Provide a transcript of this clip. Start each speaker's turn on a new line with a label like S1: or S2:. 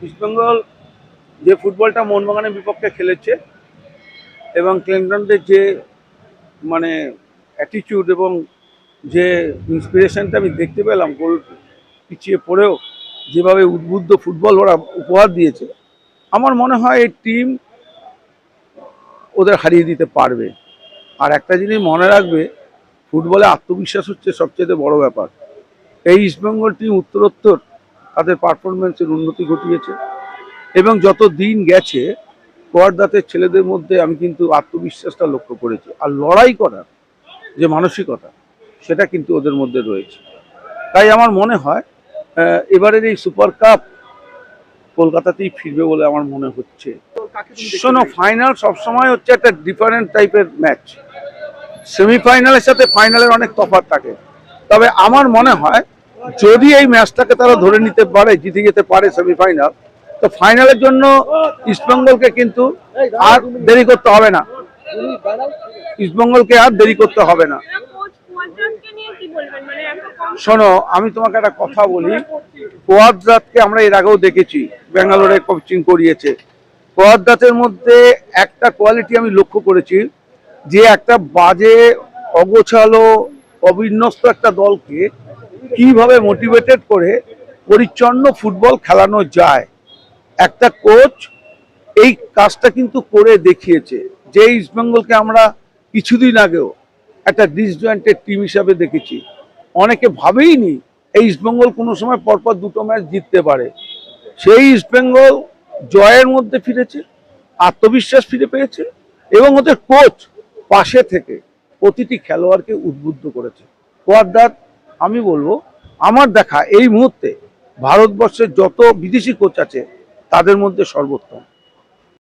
S1: ইস্টবেঙ্গল যে ফুটবলটা মোহনবাগানের বিপক্ষে খেলেছে এবং ক্লিন্টনদের যে মানে অ্যাটিটিউড এবং যে ইন্সপিরেশনটা আমি দেখতে পেলাম গোল পিছিয়ে পড়েও, যেভাবে উদ্বুদ্ধ ফুটবল ওরা উপহার দিয়েছে, আমার মনে হয় এই টিম ওদের হারিয়ে দিতে পারবে। আর একটা জিনিস মনে রাখবে, ফুটবলে আত্মবিশ্বাস হচ্ছে সবচেয়ে বড় ব্যাপার। এই ইস্টবেঙ্গল টিম উত্তরোত্তর তাদের পারফরমেন্সের উন্নতি ঘটিয়েছে। এবং যত দিন গেছে কোয়ার্দাতের ছেলেদের মধ্যে আমি কিন্তু আত্মবিশ্বাসটা লক্ষ্য করেছি। আর লড়াই করার যে মানসিকতা, সেটা কিন্তু ওদের মধ্যে রয়েছে। তাই আমার মনে হয় এবারের এই সুপার কাপ কলকাতাতেই ফিরবে বলে আমার মনে হচ্ছে। শোনো, ফাইনাল সবসময় হচ্ছে একটা ডিফারেন্ট টাইপের ম্যাচ সেমিফাইনালের সাথে ফাইনালের অনেক তফাৎ থাকে। তবে আমার মনে হয় যদি এই ম্যাচটাকে তারা ধরে নিতে পারে, জিতে যেতে পারে সেমিফাইনাল তো ফাইনালের জন্য ইস্টবেঙ্গলকে কিন্তু আর দেরি করতে হবে না। ইস্টবেঙ্গলকে আর দেরি করতে হবে না। শোনো, আমি তোমাকে একটা কথা বলি। কোয়াদ্রাতকে আমরা এর আগেও দেখেছি ব্যাঙ্গালোরে কোচিং করিয়েছে। কোয়াদ্রাতের মধ্যে একটা কোয়ালিটি আমি লক্ষ্য করেছি, যে একটা বাজে, অগোছালো, অবিন্যস্ত একটা দলকে কীভাবে মোটিভেটেড করে পরিচ্ছন্ন ফুটবল খেলানো যায়? একটা কোচ এই কাজটা কিন্তু করে দেখিয়েছে। যে ইস্টবেঙ্গলকে আমরা কিছুদিন আগেও একটা ডিসজয়েন্টেড টিম হিসাবে দেখেছি। অনেকে ভাবেইনি এই ইস্টবেঙ্গল কোনো সময় পরপর দুটো ম্যাচ জিততে পারে। সেই ইস্টবেঙ্গল জয়ের মধ্যে ফিরেছে, আত্মবিশ্বাস ফিরে পেয়েছে এবং ওদের কোচ পাশে থেকে প্রতিটি খেলোয়াড়কে উদ্বুদ্ধ করেছে। কোয়াদ্দার আমি বলব আমার দেখা এই মুহূর্তে ভারতবর্ষের যত বিদেশি কোচ আছে তাদের মধ্যে সর্বোত্তম।